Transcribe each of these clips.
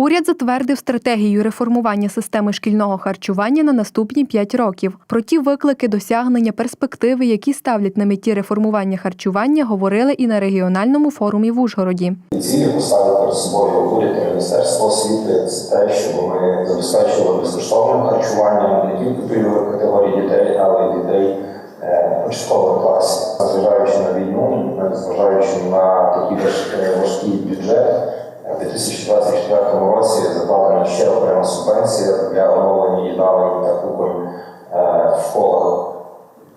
Уряд затвердив стратегію реформування системи шкільного харчування на наступні 5 років. Про ті виклики, досягнення, перспективи, які ставлять на меті реформування харчування, говорили і на регіональному форумі в Ужгороді. Цілі поставили перед собою уряд Міністерство освіти це те, щоб ми забезпечували безкоштовним харчуванням не тільки пільгових категорій дітей, але й дітей е, початкових класів. Незважаючи на війну, незважаючи на е, важкий бюджет, в 2024 році закладена ще окрема субвенція для оновлення їдалень та кухонь е, в школах.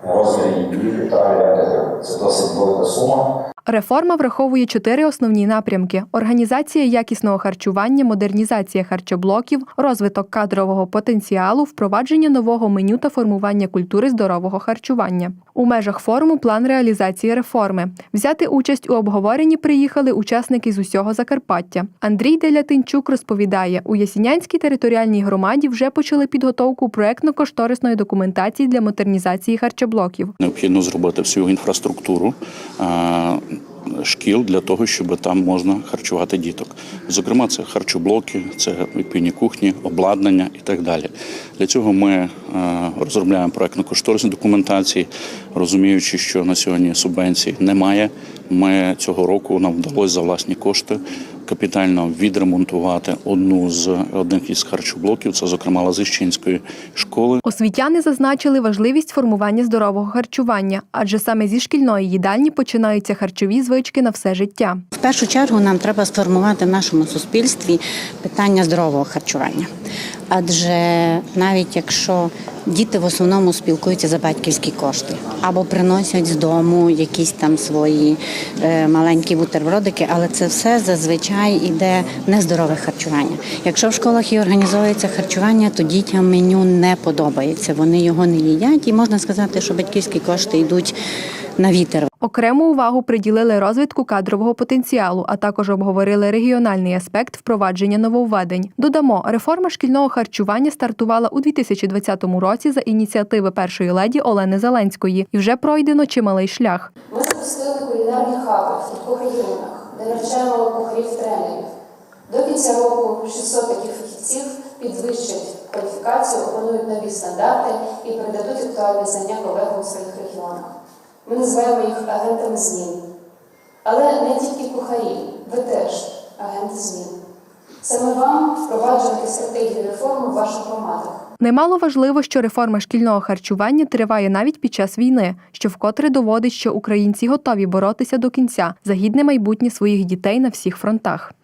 Розмірі 2,5 мільярда гривень. Це досить велика сума. Реформа враховує чотири основні напрямки: організація якісного харчування, модернізація харчоблоків, розвиток кадрового потенціалу, впровадження нового меню та формування культури здорового харчування. У межах форуму план реалізації реформи. Взяти участь у обговоренні приїхали учасники з усього Закарпаття. Андрій Делятинчук розповідає, у Ясінянській територіальній громаді вже почали підготовку проектно-кошторисної документації для модернізації харчоблоків. Необхідно зробити всю інфраструктуру шкіл для того, щоб там можна харчувати діток. Зокрема, це харчоблоки, це відповідні кухні, обладнання і так далі. Для цього ми е, розробляємо проектно-кошторисні документації, розуміючи, що на сьогодні субвенцій немає. Ми цього року нам вдалося за власні кошти капітально відремонтувати одну з одних із харчоблоків, це зокрема Лазищинської школи. Освітяни зазначили важливість формування здорового харчування, адже саме зі шкільної їдальні починаються харчові звички на все життя. В першу чергу нам треба сформувати в нашому суспільстві питання здорового харчування. Адже навіть якщо діти в основному спілкуються за батьківські кошти або приносять з дому якісь там свої е, маленькі бутербродики, але це все зазвичай іде нездорове харчування. Якщо в школах і організовується харчування, то дітям меню не подобається. Вони його не їдять, і можна сказати, що батьківські кошти йдуть на вітер. Окрему увагу приділили розвитку кадрового потенціалу, а також обговорили регіональний аспект впровадження нововведень. Додамо, реформа шкільного харчування стартувала у 2020 році за ініціативи першої леді Олени Зеленської, і вже пройдено чималий шлях. Ми запустили кулінарні хаби в кількох регіонах, де навчаємо кухарів-тренерів. До кінця року 600 таких фахівців підвищать кваліфікацію, опанують нові стандарти і передадуть актуальні знання колегам своїх. Ми називаємо їх агентами змін. Але не тільки кухарі, ви теж агенти змін. Саме вам впроваджувати стратегію реформи в ваших громадах. Немало важливо, що реформа шкільного харчування триває навіть під час війни, що вкотре доводить, що українці готові боротися до кінця за гідне майбутнє своїх дітей на всіх фронтах.